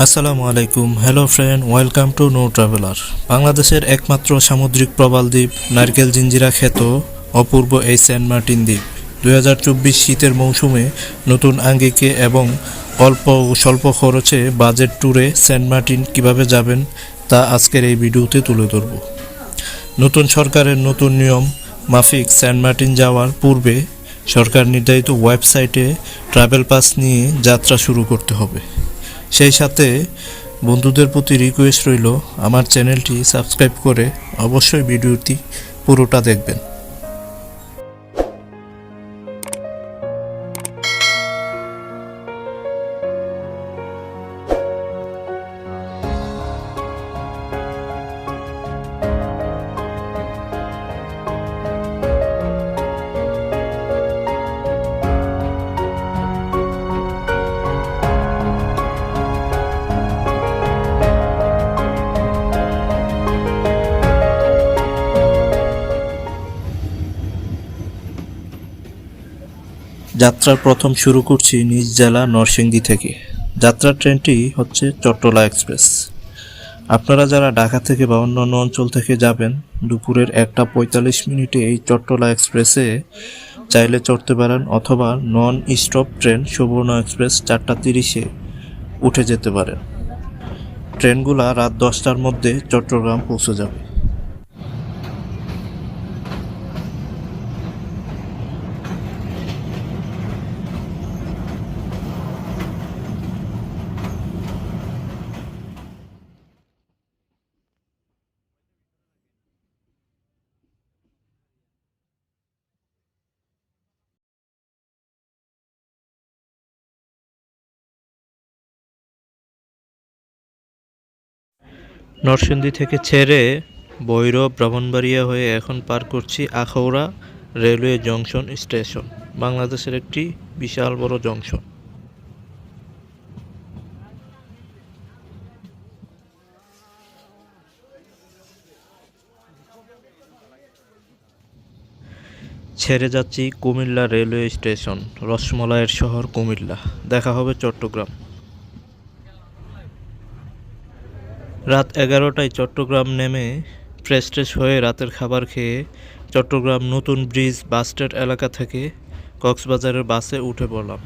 আসসালামু আলাইকুম। Hello friend welcome to no traveller বাংলাদেশের একমাত্র সামুদ্রিক প্রবাল দ্বীপ নারকেল জিঞ্জিরা খ্যাত অপূর্ব এই সেন্ট মার্টিন দ্বীপ। দু হাজার চব্বিশ শীতের মৌসুমে নতুন আঙ্গিকে এবং অল্প ও স্বল্প খরচে বাজেট ট্যুরে সেন্ট মার্টিন কীভাবে যাবেন, তা আজকের এই ভিডিওতে তুলে ধরব। নতুন সরকারের নতুন নিয়ম, মাফিক সেন্ট মার্টিন যাওয়ার পূর্বে সরকার নির্ধারিত ওয়েবসাইটে ট্রাভেল পাস নিয়ে যাত্রা শুরু করতে হবে। সেই সাথে বন্ধুদের প্রতি রিকোয়েস্ট রইল আমার চ্যানেলটি সাবস্ক্রাইব করে অবশ্যই ভিডিওটি পুরোটা দেখবেন। যাত্রার প্রথম শুরু করছি নিজ জেলা নরসিংদী থেকে। যাত্রার ট্রেনটি হচ্ছে চট্টলা এক্সপ্রেস। আপনারা যারা ঢাকা থেকে বা অন্যান্য অঞ্চল থেকে যাবেন, দুপুরের একটা পঁয়তাল্লিশ মিনিটে এই চট্টলা এক্সপ্রেসে চাইলে চড়তে পারেন অথবা non stop train Subarna express চারটা তিরিশে উঠে যেতে পারেন। ট্রেনগুলা রাত দশটার মধ্যে চট্টগ্রাম পৌঁছে যাবে। নরসিংদী থেকে ছেড়ে ভৈরব, ব্রাহ্মণবাড়িয়া হয়ে এখন পার করছি আখাউড়া রেলওয়ে জংশন স্টেশন, বাংলাদেশের একটি বিশাল বড় জংশন। ছেড়ে যাচ্ছি কুমিল্লা রেলওয়ে স্টেশন, রসমলাইয়ের শহর কুমিল্লা। দেখা হবে চট্টগ্রাম। রাত এগারোটায় চট্টগ্রাম নেমে ফ্রেশ হয়ে রাতের খাবার খেয়ে চট্টগ্রাম নতুন ব্রিজ বাসস্ট্যান্ড এলাকা থেকে কক্সবাজারের বাসে উঠে পড়লাম।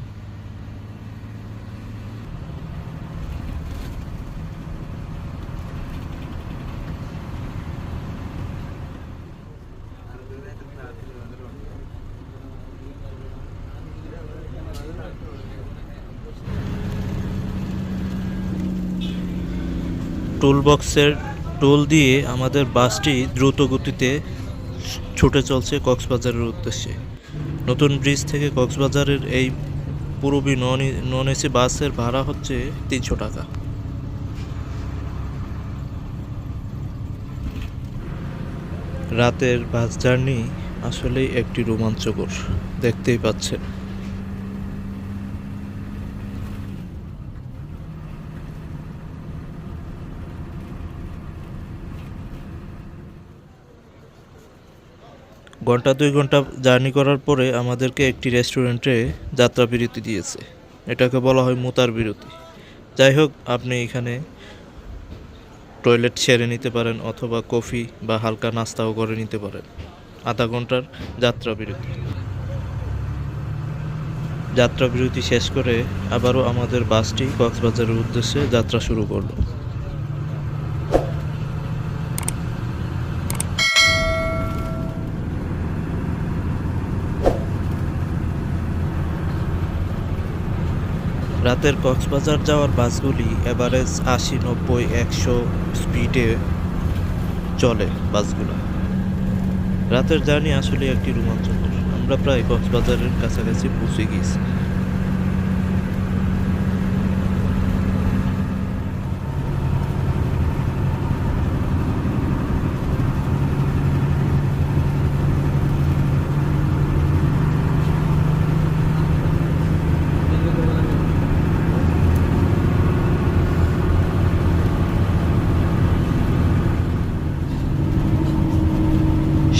টুল বক্সের টোল দিয়ে আমাদের বাসটি দ্রুত গতিতে ছুটে চলছে কক্সবাজারের উদ্দেশ্যে। নতুন ব্রিজ থেকে কক্সবাজারের এই পূর্বী নন নন এসি বাসের ভাড়া হচ্ছে তিনশো টাকা। রাতের বাস জার্নি আসলেই একটি রোমাঞ্চকর, দেখতেই পাচ্ছেন। ঘণ্টা দুই ঘণ্টা জার্নি করার পরে আমাদেরকে একটি রেস্টুরেন্টে যাত্রা বিরতি দিয়েছে। এটাকে বলা হয় মুতার বিরতি। যাই হোক, আপনি এখানে টয়লেট সেরে নিতে পারেন অথবা কফি বা হালকা নাস্তাও করে নিতে পারেন। আধা ঘণ্টার যাত্রা বিরতি। যাত্রা বিরতি শেষ করে আবারও আমাদের বাসটি কক্সবাজারের উদ্দেশ্যে যাত্রা শুরু করল। রাতের কক্সবাজার যাওয়ার বাসগুলি অ্যাভারেজ আশি, নব্বই, একশো স্পিডে চলে বাসগুলো। রাতের জার্নি আসলে একটি রোমাঞ্চকর। আমরা প্রায় কক্সবাজারের কাছাকাছি পৌঁছে গিয়েছি।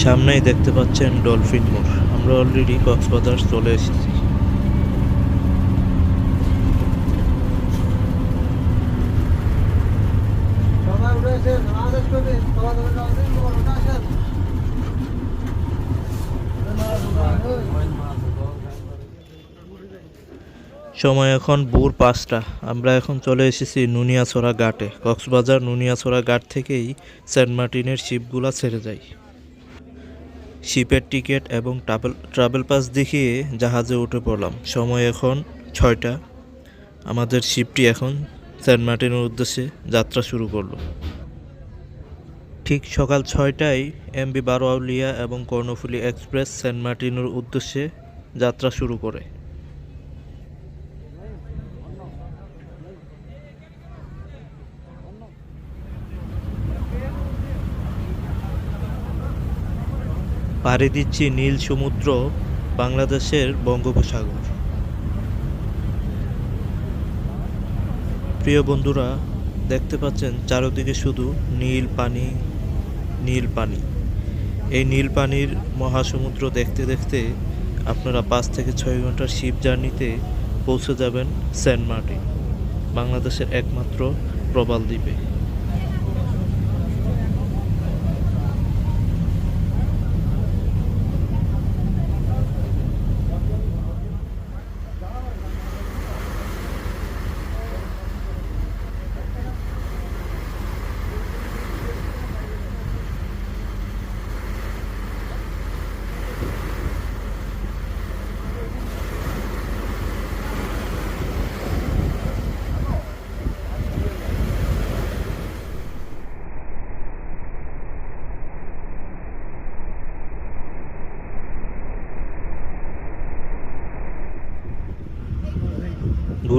সামনেই দেখতে পাচ্ছেন ডলফিন মোড়। আমরা অলরেডি কক্সবাজার চলে এসেছি। সময় এখন ভোর পাঁচটা। আমরা এখন চলে এসেছি নুনিয়াছড়া ঘাটে। কক্সবাজার নুনিয়াছড়া ঘাট থেকেই সেন্ট মার্টিনের শিপগুলা ছেড়ে যায় শিপের টিকিট এবং ট্রাভেল ট্রাভেল পাস দেখিয়ে জাহাজে উঠে পড়লাম। সময় এখন ছয়টা। আমাদের শিপটি এখন সেন্ট মার্টিনের উদ্দেশ্যে যাত্রা শুরু করল। ঠিক সকাল ছয়টায় এমবি বারোয়াউলিয়া এবং কর্ণফুলি এক্সপ্রেস সেন্ট মার্টিনের উদ্দেশ্যে যাত্রা শুরু করে। পাড়ি দিচ্ছি নীল সমুদ্র, বাংলাদেশের বঙ্গোপসাগর। প্রিয় বন্ধুরা, দেখতে পাচ্ছেন চারদিকে শুধু নীল পানি নীল পানি। এই নীল পানির মহাসমুদ্র দেখতে দেখতে আপনারা পাঁচ থেকে ছয় ঘণ্টার শিপ জার্নিতে পৌঁছে যাবেন সেন্ট মার্টিন, বাংলাদেশের একমাত্র প্রবাল দ্বীপে।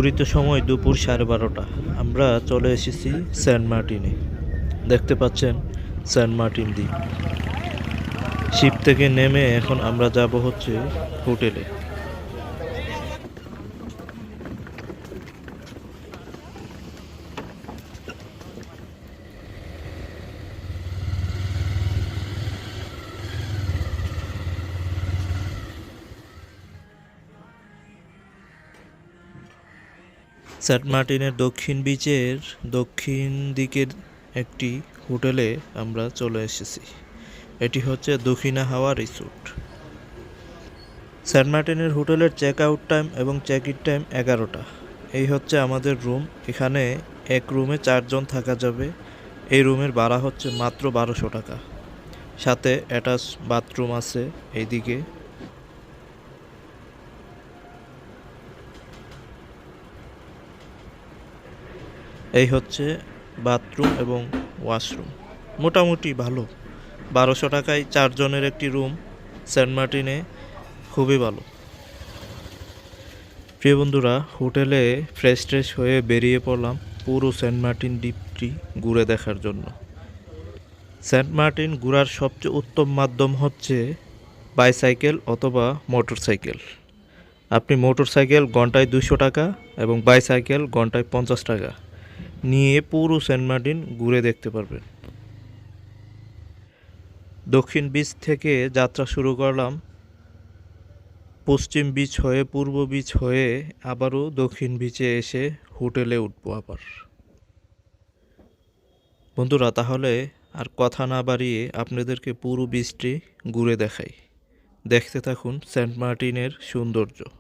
ঘুরিতে সময় দুপুর সাড়ে বারোটা। আমরা চলে এসেছি সেন্ট মার্টিনে। দেখতে পাচ্ছেন সেন্ট মার্টিন দ্বীপ। শিব থেকে নেমে এখন আমরা যাব হচ্ছে হোটেলে। সেন্ট মার্টিনের দক্ষিণ বিচের দক্ষিণ দিকের একটি হোটেলে আমরা চলে এসেছি। এটি হচ্ছে দক্ষিণা হাওয়া রিসোর্ট। সেন্ট মার্টিনের হোটেলের চেক আউট টাইম এবং চেক ইন টাইম এগারোটা। এই হচ্ছে আমাদের রুম। এখানে এক রুমে চারজন থাকা যাবে। এই রুমের ভাড়া হচ্ছে মাত্র বারোশো টাকা। সাথে অ্যাটাচ বাথরুম আছে এইদিকে। এই হচ্ছে বাথরুম এবং ওয়াশরুম। মোটামুটি ভালো। বারোশো টাকায় চারজনের একটি রুম, সেন্ট মার্টিনে খুবই ভালো। প্রিয় বন্ধুরা, হোটেলে ফ্রেশ ট্রেশ হয়ে বেরিয়ে পড়লাম পুরো সেন্ট মার্টিন দ্বীপটি ঘুরে দেখার জন্য। সেন্ট মার্টিন ঘোরার সবচেয়ে উত্তম মাধ্যম হচ্ছে বাইসাইকেল অথবা মোটর সাইকেল আপনি মোটর সাইকেল ঘন্টায় দুশো টাকা এবং বাইসাইকেল ঘন্টায় পঞ্চাশ টাকা। নিয়ে পুরো সেন্ট মার্টিন ঘুরে দেখতে পারবেন। দক্ষিণ বিচ থেকে যাত্রা শুরু করলাম। পশ্চিম বিচ হয়ে পূর্ব বিচ হয়ে আবারও দক্ষিণ বিচে এসে হোটেলে উঠবো আবার। বন্ধুরা, তাহলে আর কথা না বাড়িয়ে আপনাদেরকে পুরো বিচটি ঘুরে দেখাই। দেখতে থাকুন সেন্ট মার্টিনের সৌন্দর্য।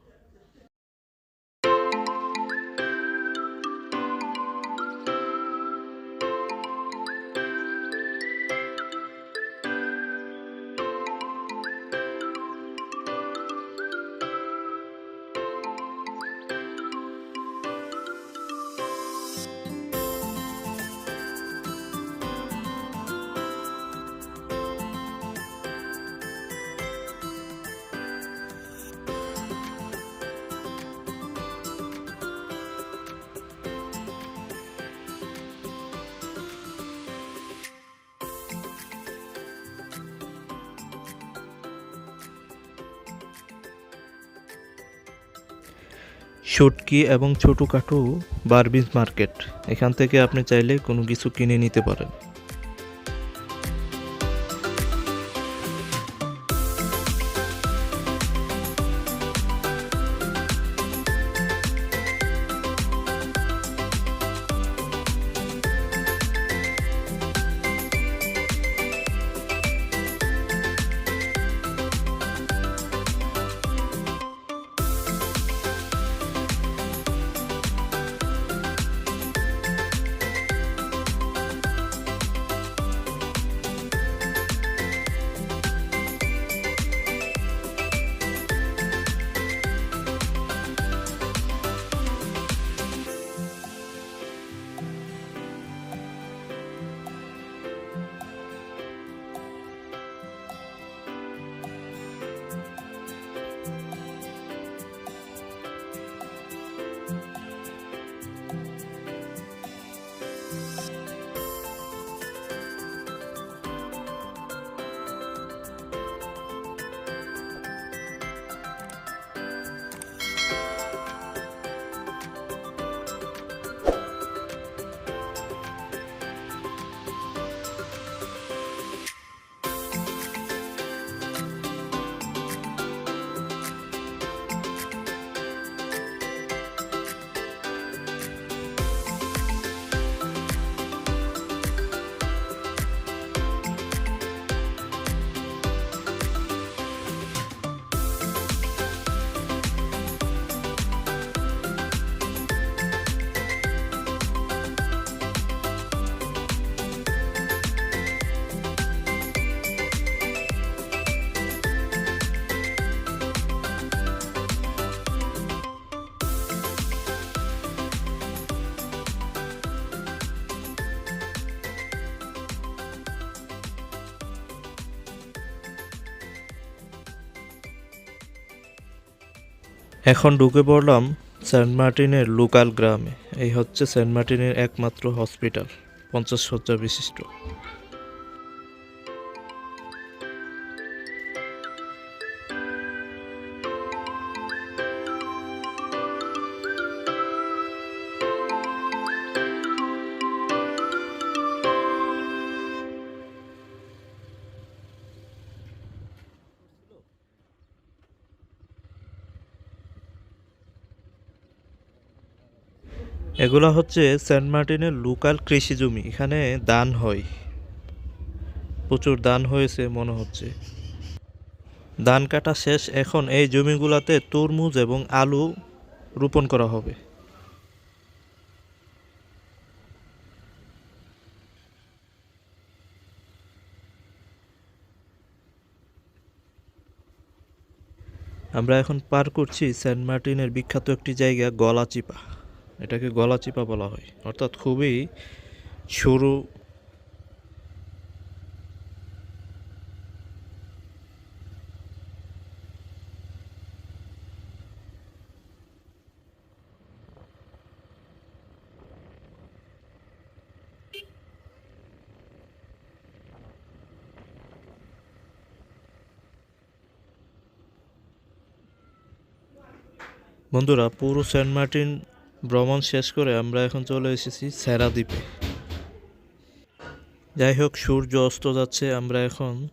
শুটকি এবং ছোটোখাটো বারবিজ মার্কেট এখান থেকে আপনি চাইলে কোনো কিছু কিনে নিতে পারেন। এখন ঢুকে পড়লাম সেন্ট মার্টিনের লোকাল গ্রামে। এই হচ্ছে সেন্ট মার্টিনের একমাত্র হসপিটাল, পঞ্চাশ শয্যা বিশিষ্ট। এগুলা হচ্ছে সেন্ট মার্টিনের লোকাল কৃষি জমি। এখানে দান হয়। প্রচুর দান হয়েছে মনে হচ্ছে। ধান কাটা শেষ। এখন এই জমিগুলাতে তরমুজ এবং আলু রোপণ করা হবে। আমরা এখন পার করছি সেন্ট মার্টিনের বিখ্যাত একটি জায়গা, গলাচিপা। এটাকে গলাচিপা বলা হয়। অর্থাৎ খুবই সরু বন্ধুরা পুরো সেন্ট মার্টিন ভ্রমণ শেষ করে আমরা এখন চলে এসেছি সেরাদ্বীপে। যাই হোক সূর্য অস্ত যাচ্ছে, আমরা এখন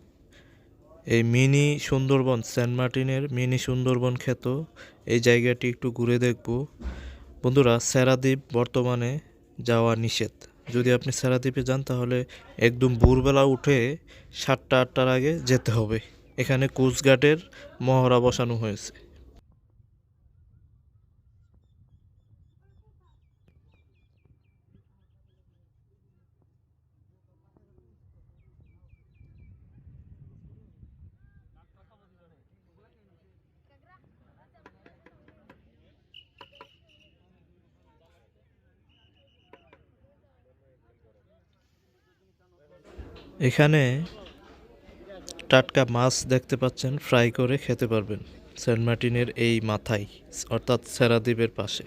এই মিনি সুন্দরবন, সেন্ট মার্টিনের মিনি সুন্দরবন খ্যাত এই জায়গাটি একটু ঘুরে দেখব। বন্ধুরা, সেরাদ্বীপ বর্তমানে যাওয়া নিষেধ। যদি আপনি সেরাদ্বীপে যান, তাহলে একদম ভোরবেলা উঠে সাতটা, আটটার আগে যেতে হবে। এখানে কোস্টগার্ডের মহড়া বসানো হয়েছে। এখানে টাটকা মাছ দেখতে পাচ্ছেন, ফ্রাই করে খেতে পারবেন। সেন্ট মার্টিনের এই মাথায়, অর্থাৎ সেরাদ্বীপের পাশে।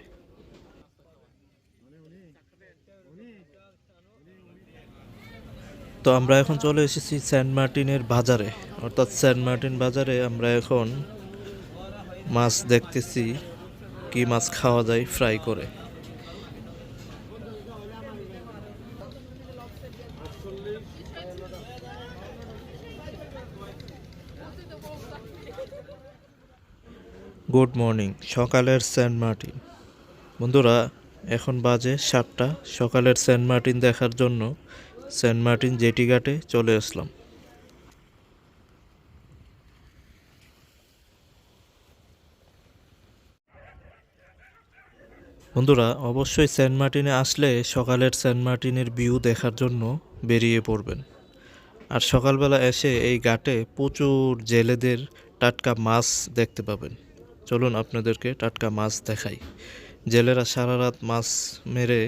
তো আমরা এখন চলে এসেছি সেন্ট মার্টিনের বাজারে। অর্থাৎ সেন্ট মার্টিন বাজারে আমরা এখন মাছ দেখতেছি, কি মাছ খাওয়া যায়, ফ্রাই করে। গুড মর্নিং সকালের সেন্ট মার্টিন। বন্ধুরা, এখন বাজে সাতটা। সকালের সেন্ট মার্টিন দেখার জন্য সেন্ট মার্টিন জেটি ঘাটে চলে আসলাম। বন্ধুরা, অবশ্যই সেন্ট মার্টিনে আসলে সকালের সেন্ট মার্টিনের ভিউ দেখার জন্য বেরিয়ে পড়বেন। আর সকালবেলা এসে এই ঘাটে প্রচুর জেলেদের টাটকা মাছ দেখতে পাবেন। চলুন আপনাদেরকে টাটকা মাছ দেখাই। জেলেরা সারা রাত মাছ মেরে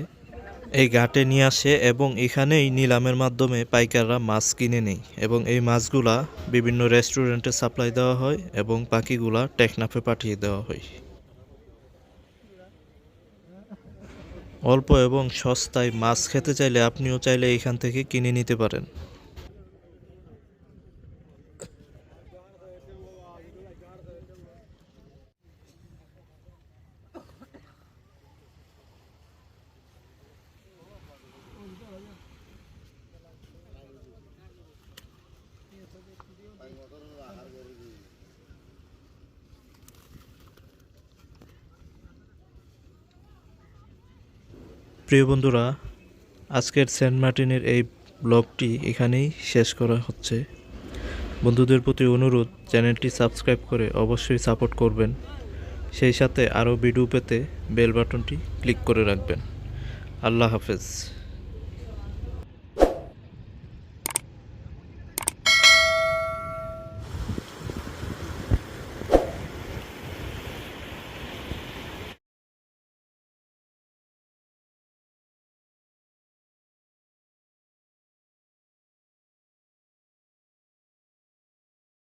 এই ঘাটে নিয়ে আসে এবং এখানেই নিলামের মাধ্যমে পাইকাররা মাছ কিনে নেয় এবং এই মাছগুলা বিভিন্ন রেস্টুরেন্টে সাপ্লাই দেওয়া হয় এবং বাকিগুলা টেকনাফে পাঠিয়ে দেওয়া হয়। অল্প এবং সস্তায় মাছ খেতে চাইলে আপনিও চাইলে এখান থেকে কিনে নিতে পারেন। প্রিয় বন্ধুরা, আজকের সেন্ট মার্টিনের এই ব্লগটি এখানেই শেষ করা হচ্ছে। বন্ধুদের প্রতি অনুরোধ, চ্যানেলটি সাবস্ক্রাইব করে অবশ্যই সাপোর্ট করবেন। সেই সাথে আরও ভিডিও পেতে বেল বাটনটি ক্লিক করে রাখবেন। আল্লাহ হাফেজ।